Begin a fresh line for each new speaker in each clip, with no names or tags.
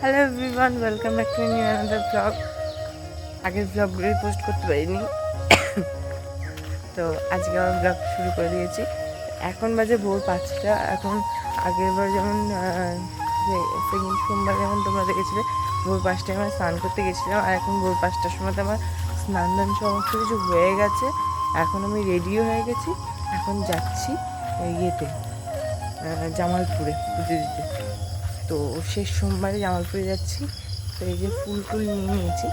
Hello everyone welcome back to new another blog আগের ব্লগগুলোই post করতে পারিনি। তো আজকে আমার ব্লগ শুরু করে দিয়েছি। এখন বাজে ভোর পাঁচটা। এখন আগের বার যেমন সেকেন্ড সোমবার যেমন তোমরা দেখেছিলে ভোর পাঁচটায় আমরা স্নান করতে গেছিলাম। আর এখন ভোর পাঁচটার সময় তো আমার স্নান দান সমস্ত কিছু হয়ে গেছে। এখন আমি রেডিও হয়ে গেছি। এখন যাচ্ছি ইয়েতে জামালপুরে। পুজো দিতে তো শেষ সোমবারে জামালপুরে যাচ্ছি। তো এই যে ফুল টুল নিয়ে নিয়েছি।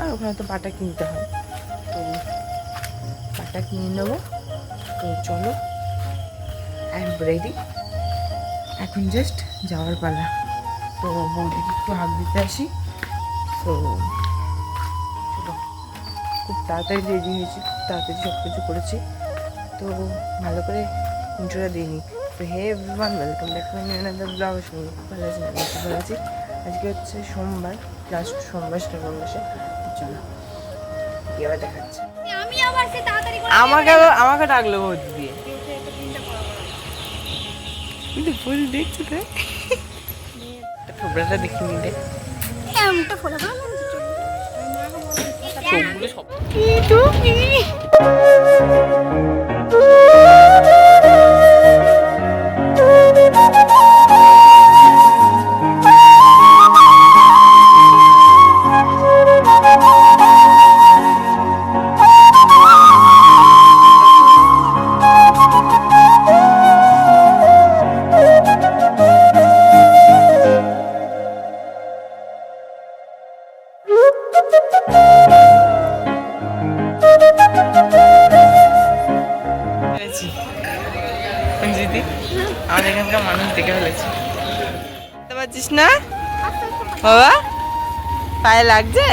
আর ওখানে তো পাটা কিনতে হয়। তো পাটা কিনে নেব। তো চলো আই এম রেডি এখন জাস্ট যাওয়ার পালা। তো বৌদিকে একটু হাত দিতে আসি। তো চলো, খুব তাড়াতাড়ি রেডি হয়েছি। খুব তাড়াতাড়ি সব কিছু করেছি। তো ভালো করে ইন্ট্রোটা দিইনি তো hey everyone welcome back to another blog সঙ্গে ভালো আছি আমি খুব ভালো আছি। আজকে হচ্ছে সোমবার লাস্ট সোমবার শ্রাবণ মাসে তো চলো দেখাচ্ছে? আমাকে আমাকে ডাকলো ভোট দিয়ে। কিন্তু বলি দেখছি তো ঠোবরাটা দেখি নিলে
এমনটা ফলো।
লাগছে?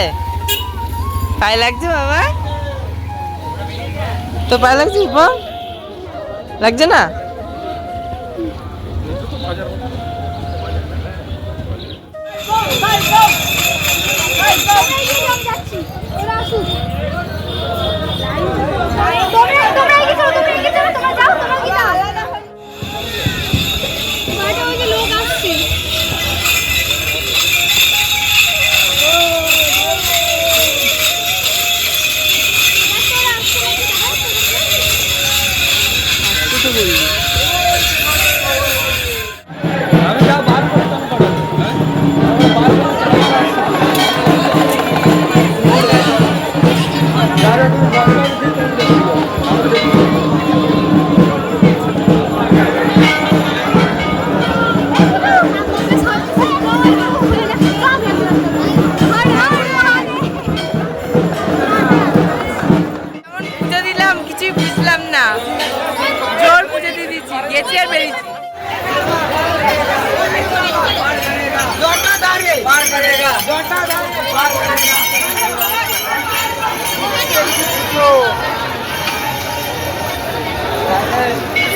পায়ে লাগছে বাবা? তো পায়ে লাগছে বল লাগছে না?
যাচ্ছি ওরা আসুক তোমরা তোমরা এগিয়ে চলো তোমরা
গেছি আর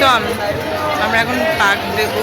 চল আমরা এখন পার্ক দেখব।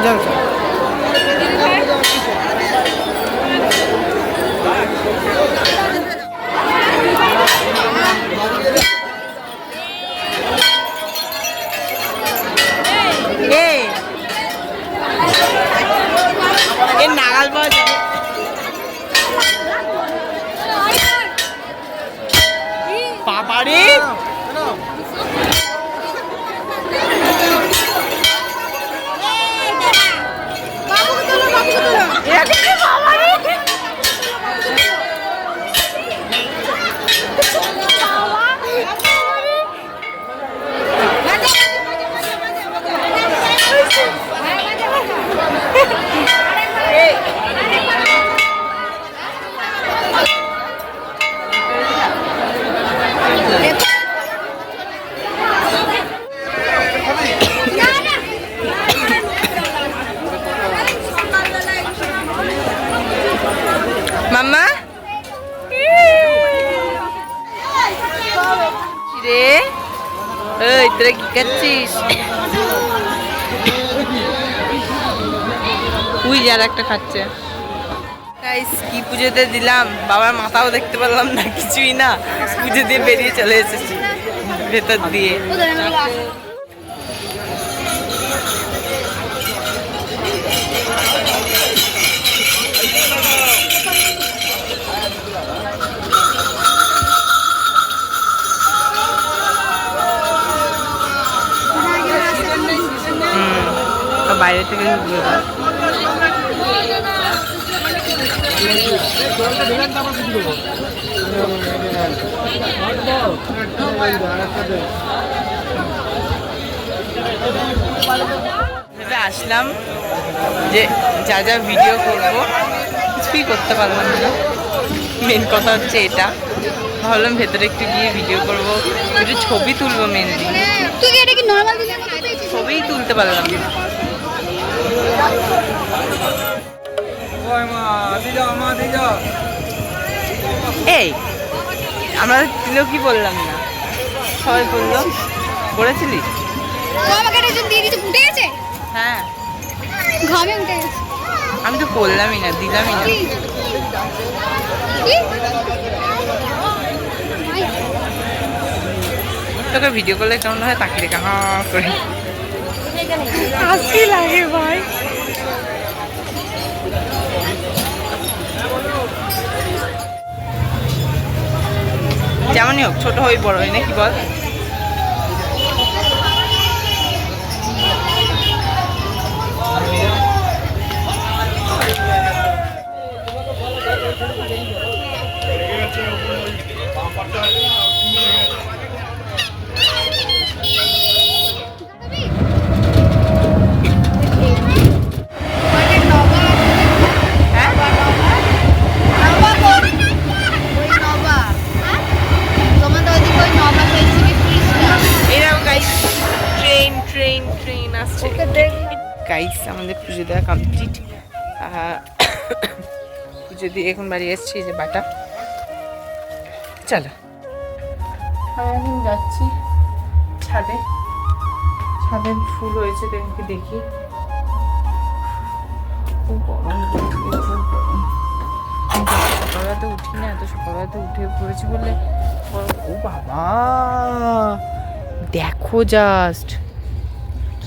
안녕하세요. কি উই যার একটা খাচ্ছে। গাইস কি পুজোতে দিলাম? বাবার মাথাও দেখতে পারলাম না, কিছুই না। পুজো দিয়ে বেরিয়ে চলে এসেছি, ভেতর দিয়ে। বাইরে থেকে আসলাম যে যা যা ভিডিও করব কিছুই করতে পারলাম না। মেন কথা হচ্ছে এটা। ভাবলাম ভেতরে একটু গিয়ে ভিডিও করব একটু ছবি তুলবো মেনলি ছবিই তুলতে পারলাম না। এই আমরা তিনও কি বললাম না? সবাই বলল করেছিলি হ্যাঁ।
ঘামে উঠে গেছে।
আমি তো বললামই না দিলামই না। তোকে ভিডিও করলে কেমন হয়? তাকিয়ে রেখে হা করে। লাগে ভাই। যেমনই হোক ছোট হই বড় হই নাকি বল? ট্রেন ট্রেন আসছে গাইস আমাদের পুজো দেওয়া কমপ্লিট পুজো দিয়ে এখন বাড়ি এসেছি যে বাটা। চলো। আমি এখন যাচ্ছি। ছাদে। ছাদে ফুল হয়েছে দেখি দেখি? খুব গরম সকালবেলাতে উঠি না এত সকালবেলাতে উঠে পড়েছি বলে গরম- ও বাবা! দেখো জাস্ট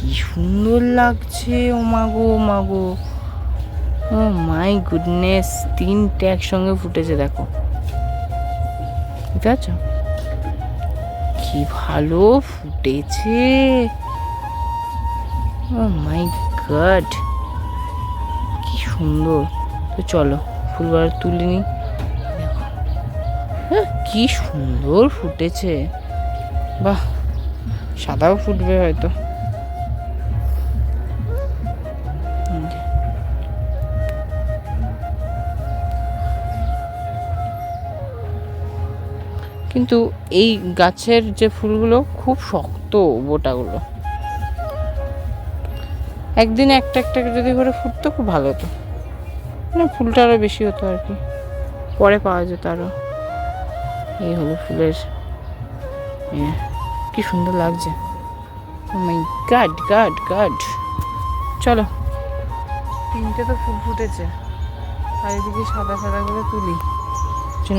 কি সুন্দর লাগছে ও মাগো ও মাগো ও মাই গুডনেস তিনটে একসঙ্গে ফুটেছে দেখো। ঠিক পারছ? কি ভালো ফুটেছে। ও মাই গড কি সুন্দর। তো চলো ফুলবার তুলে নি হ্যাঁ, কি সুন্দর ফুটেছে। বাহ সাদাও ফুটবে হয়তো। কিন্তু এই গাছের যে ফুলগুলো খুব শক্ত বোটাগুলো। একদিন একটা একটা যদি করে ফুটতো খুব ভালো হতো। মানে ফুলটা আরও বেশি হতো আর কি। পরে পাওয়া যেত আরও এই হলো ফুলের ইয়ে। কি সুন্দর লাগছে। গাড গাড গাড চলো। তিনটে তো ফুল ফুটেছে। আর এদিকে সাদা সাদা করে তুলি।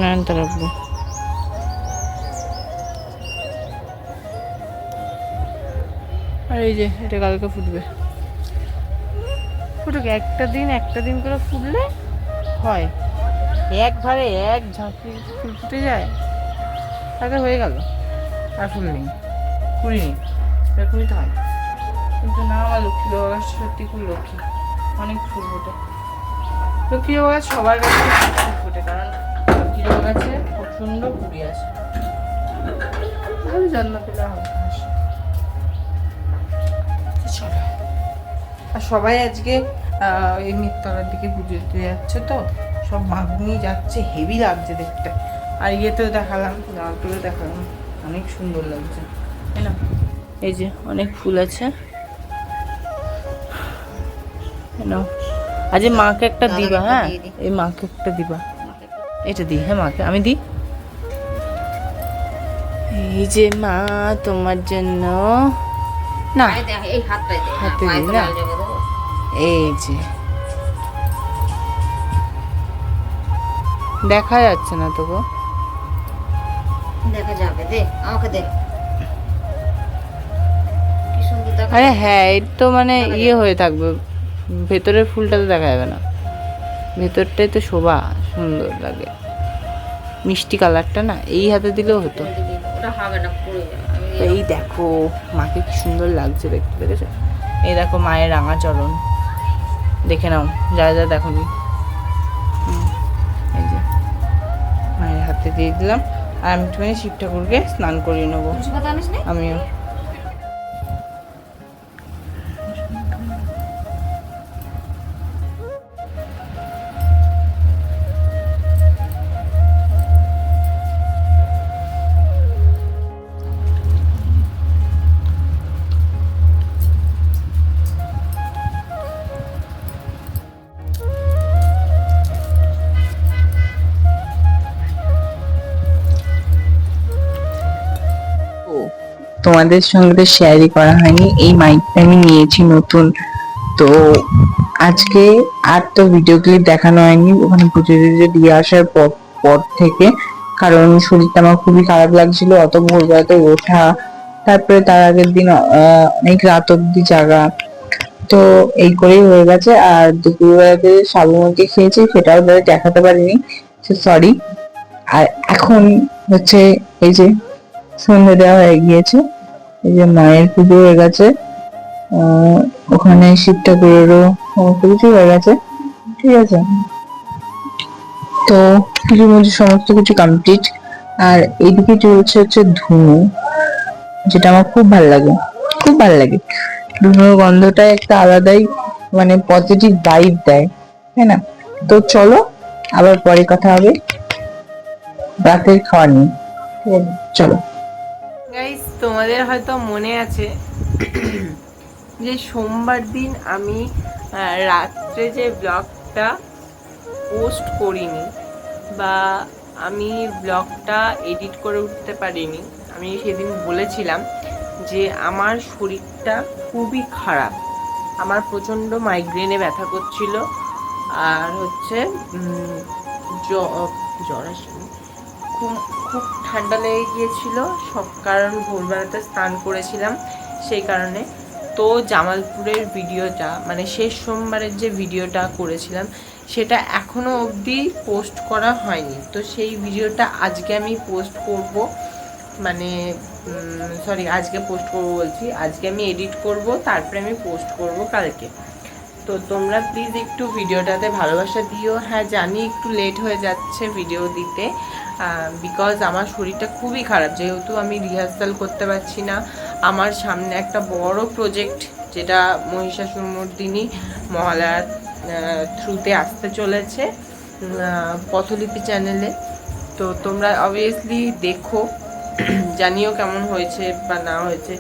নয়নতারা রাখব। আর এই যে, এটা কালকে ফুটবে। ফুটুক, একটা দিন একটা দিন করে ফুটলে হয়। একবারে এক ঝাঁকি ফুল ফুটে যায়। তাকে হয়ে গেল। আর ফুল নেই। কুড়ি নেই। এরকমই তো হয়। কিন্তু না, আমার লক্ষ্মী বাবা সত্যি খুব লক্ষ্মী। অনেক ফুল ফোটে। লক্ষ্মী বাবা গাছ সবার কাছে ফুল ফোটে, কারণ লক্ষ্মী বাবা গাছে প্রচণ্ড কুড়ি আছে। ভালো যত্ন পেলে হবে আর সবাই আজকে এই মিত্তলার দিকে পুজো দিতে যাচ্ছে তো। সব নিয়ে যাচ্ছে হেভি লাগছে দেখতে। আর ইয়েতেও দেখালাম লালটুরে দেখালাম। অনেক সুন্দর লাগছে। তাই না? এই যে অনেক ফুল আছে। আজ মাকে একটা দিবা হ্যাঁ? এই মাকে একটা দিবা। এটা দিই হ্যাঁ মাকে। আমি দিই এই যে মা তোমার জন্য না। হাতে দিই না। এই যে। দেখা যাচ্ছে না তবু।
দেখা যাবে দে আমাকে দে।
আরে হ্যাঁ এর তো মানে ইয়ে হয়ে থাকবে। ভেতরের ফুলটা তো দেখা যাবে না। ভেতরটাই তো শোভা সুন্দর লাগে। মিষ্টি কালারটা না এই হাতে দিলেও হতো। এই দেখো মাকে কি সুন্দর লাগছে দেখতে দেখেছ এই দেখো মায়ের রাঙা চরণ দেখে নাও যা যা দেখো এই যে মায়ের হাতে দিয়ে দিলাম। আর আমি একটুখানি শিব ঠাকুরকে স্নান করিয়ে নেব। আমিও। তোমাদের সঙ্গে তো শেয়ারই করা হয়নি, এই মাইকটা আমি নিয়েছি নতুন। তো আজকে আর তো ভিডিও ক্লিপ দেখানো হয়নি, ওখানে পুজো টুজো দিয়ে আসার পর পর থেকে। কারণ শরীরটা আমার খুবই খারাপ লাগছিল, অত ভোরবেলাতে ওঠা। তারপরে তার আগের দিন অনেক রাত অব্দি জাগা। তো এই করেই হয়ে গেছে, আর দুপুরবেলাতে সাবুমতি খেয়েছি, সেটাও দেখাতে পারিনি সরি আর এখন হচ্ছে এই যে সন্ধে দেওয়া হয়ে গিয়েছে। এই যে মায়ের পুজো হয়ে গেছে। ওখানে শিব ঠাকুরেরও সমস্ত কিছু হয়ে গেছে। ঠিক আছে? তো পুজো মুজো সমস্ত কিছু কমপ্লিট আর এইদিকে চলছে হচ্ছে ধুনু, যেটা আমার খুব ভালো লাগে। খুব ভালো লাগে। ধুনুর গন্ধটা একটা আলাদাই মানে পজিটিভ ভাইব দেয়। তাই না? তো চলো, আবার পরে কথা হবে। রাতের খাওয়া নিয়ে। চলো। তোমাদের হয়তো মনে আছে যে সোমবার দিন আমি রাত্রে যে ব্লগটা পোস্ট করিনি বা আমি ব্লগটা এডিট করে উঠতে পারিনি, আমি সেদিন বলেছিলাম যে আমার শরীরটা খুবই খারাপ। আমার প্রচণ্ড মাইগ্রেনে ব্যথা করছিল আর হচ্ছে জ্বর আসেনি। খুব খুব ঠান্ডা লেগে গিয়েছিল। সব কারণ ভোরবেলাতে স্নান করেছিলাম সেই কারণে। তো জামালপুরের ভিডিওটা মানে শেষ সোমবারের যে ভিডিওটা করেছিলাম, সেটা এখনও অবধি পোস্ট করা হয়নি। তো সেই ভিডিওটা আজকে আমি পোস্ট করব মানে সরি আজকে পোস্ট করব বলছি। আজকে আমি এডিট করব, তারপরে আমি পোস্ট করব কালকে। তো তোমরা প্লিজ একটু ভিডিওটাতে ভালোবাসা দিও। হ্যাঁ জানি একটু লেট হয়ে যাচ্ছে ভিডিও দিতে। বিকজ আমার শরীরটা খুবই খারাপ। যেহেতু আমি রিহার্সাল করতে পারছি না, আমার সামনে একটা বড় প্রজেক্ট যেটা মহিষাসুর মর্দিনী মহালয়ার থ্রুতে আসতে চলেছে পথলিপি চ্যানেলে তো তোমরা অবভিয়াসলি দেখো, জানিও কেমন হয়েছে বা না হয়েছে।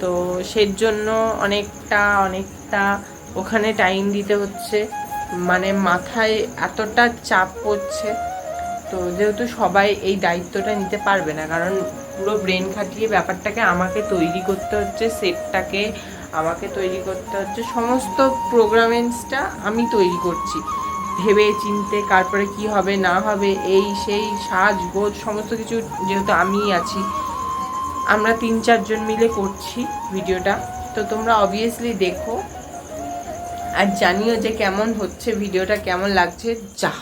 তো সেই জন্য অনেকটা অনেকটা ওখানে টাইম দিতে হচ্ছে। মানে মাথায় এতটা চাপ পড়ছে তো যেহেতু সবাই এই দায়িত্বটা নিতে পারবে না, কারণ পুরো ব্রেন খাটিয়ে ব্যাপারটাকে আমাকে তৈরি করতে হচ্ছে, সেটটাকে আমাকে তৈরি করতে হচ্ছে, সমস্ত প্রোগ্রামেন্সটা আমি তৈরি করছি। ভেবে চিনতে তারপরে কি হবে, না হবে, এই, সেই, সাজ, গোজ, সমস্ত কিছু যেহেতু আমিই আছি, আমরা তিন, চারজন মিলে করছি ভিডিওটা। তো তোমরা অবভিয়াসলি দেখো আর জানিও যে কেমন হচ্ছে, ভিডিওটা কেমন লাগছে, যা।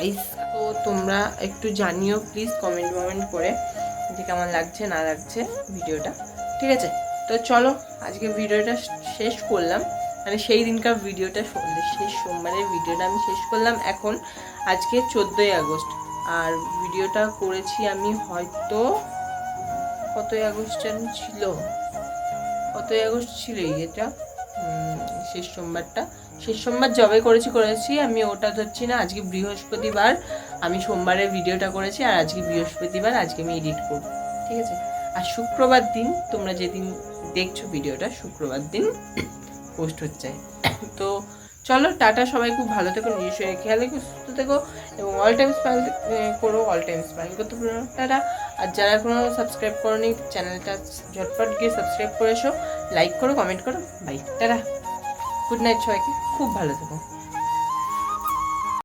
গাইস তো তোমরা একটু জানিও প্লিজ কমেন্ট কমেন্ট করে যে কেমন লাগছে, না লাগছে ভিডিওটা। ঠিক আছে? তো চলো, আজকে ভিডিওটা শেষ করলাম। মানে সেই দিনকার ভিডিওটা শেষ সোমবারের ভিডিওটা আমি শেষ করলাম এখন, আজকে চোদ্দোই আগস্ট। আর ভিডিওটা করেছি আমি হয়তো, কতই আগস্ট ছিল? কতই আগস্ট ছিল এটা? শেষ সোমবারটা। শেষ সোমবার জবে করেছি করেছি, আমি ওটা ধরছি না, আজকে বৃহস্পতিবার, আমি সোমবারের ভিডিওটা করেছি, আর আজকে বৃহস্পতিবার, আজকে আমি এডিট করব, ঠিক আছে? আর শুক্রবার দিন, তোমরা যেদিন দেখছ ভিডিওটা শুক্রবার দিন পোস্ট হচ্ছে। তো চলো, টাটা, সবাই খুব ভালো থেকো, নিজের শরীরে খেয়াল রেখো, সুস্থ থেকো, এবং অল টাইম স্মাইল করো অল টাইম স্মাইল করতে পারো টাটা। আর যারা এখনও সাবস্ক্রাইব করোনি চ্যানেলটা ঝটপট গিয়ে সাবস্ক্রাইব করে এসো লাইক করো কমেন্ট করো বাই টাটা। গুড নাইট সবাইকে। খুব ভালো থেকো।